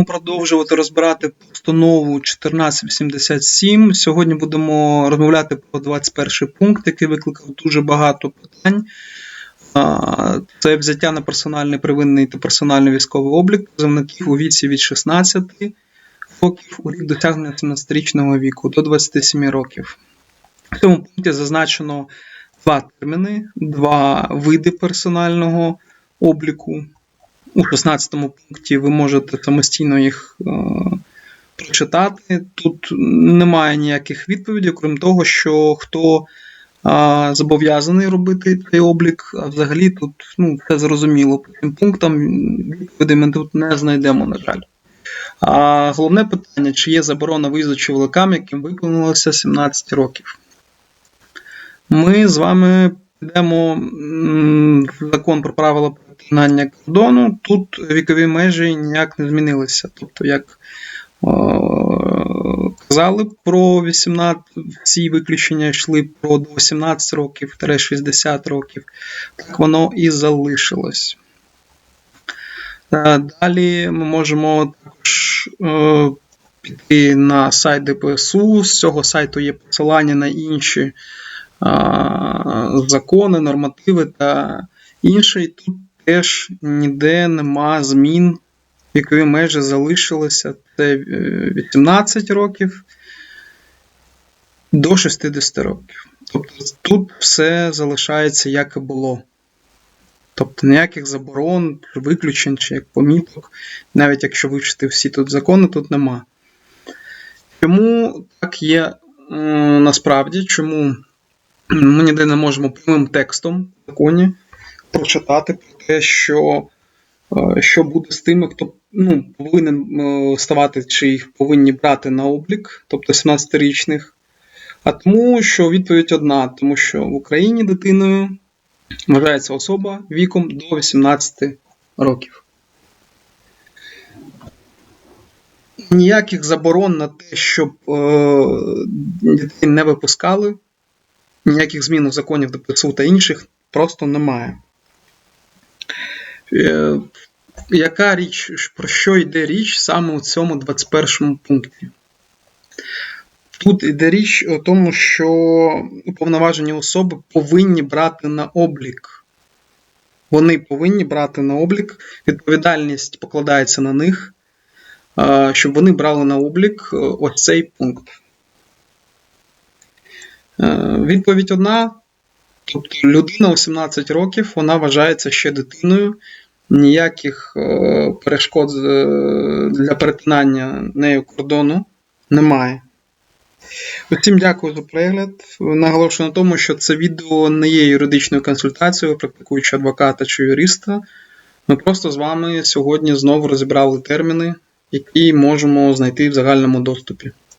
будемо продовжувати розбирати постанову 1487. Сьогодні будемо розмовляти про 21 пункт, який викликав дуже багато питань. Це взяття на персональний первинний та персональний військовий облік призовників у віці від 16 років у рік досягнення 17-річного віку до 27 років. В цьому пункті зазначено два терміни, два види персонального обліку. У 16 пункті ви можете самостійно їх е, прочитати. Тут немає ніяких відповідей, крім того, що хто е, зобов'язаний робити цей облік, а взагалі тут ну, все зрозуміло. По цим пунктам відповідей ми тут не знайдемо, на жаль. А головне питання: чи є заборона виїзду чоловікам, яким виповнилося 17 років? Ми з вами підемо закон про правила перетинання кордону. Тут вікові межі ніяк не змінилися. Тобто, як е, казали про 18, всі виключення йшли про до 18 років 60 років, так воно і залишилось. Е, Далі ми можемо також е, піти на сайт ДПСУ. З цього сайту є посилання на інші закони, нормативи та інше. І тут теж ніде нема змін. Вікові межі залишилися. Це е, 18 років до 60 років. Тобто тут все залишається як і було. Тобто ніяких заборон, виключень чи як поміток, навіть якщо вивчити всі тут закони, тут нема. Чому так є насправді? Чому ми ніде не можемо прямим текстом в законі прочитати про те, що, е, що буде з тими, хто ну, повинен е, ставати чи їх повинні брати на облік, тобто 17-річних. А тому, що відповідь одна, тому що в Україні дитиною вважається особа віком до 18 років. Ніяких заборон на те, щоб е, дітей не випускали, ніяких змін у законів ДПСУ та інших просто немає. Е, яка річ, про що йде річ саме у цьому 21 пункті? Тут йде річ у тому, що уповноважені особи повинні брати на облік. Вони повинні брати на облік, відповідальність покладається на них, щоб вони брали на облік е, ось цей пункт. Е, Відповідь одна. Тобто людина у 17 років вона вважається ще дитиною, ніяких е, перешкод е, для перетинання нею кордону немає. Усім дякую за перегляд. Наголошую на тому, що це відео не є юридичною консультацією практикуючого адвоката чи юриста. Ми просто з вами сьогодні знову розібрали терміни, які можемо знайти в загальному доступі.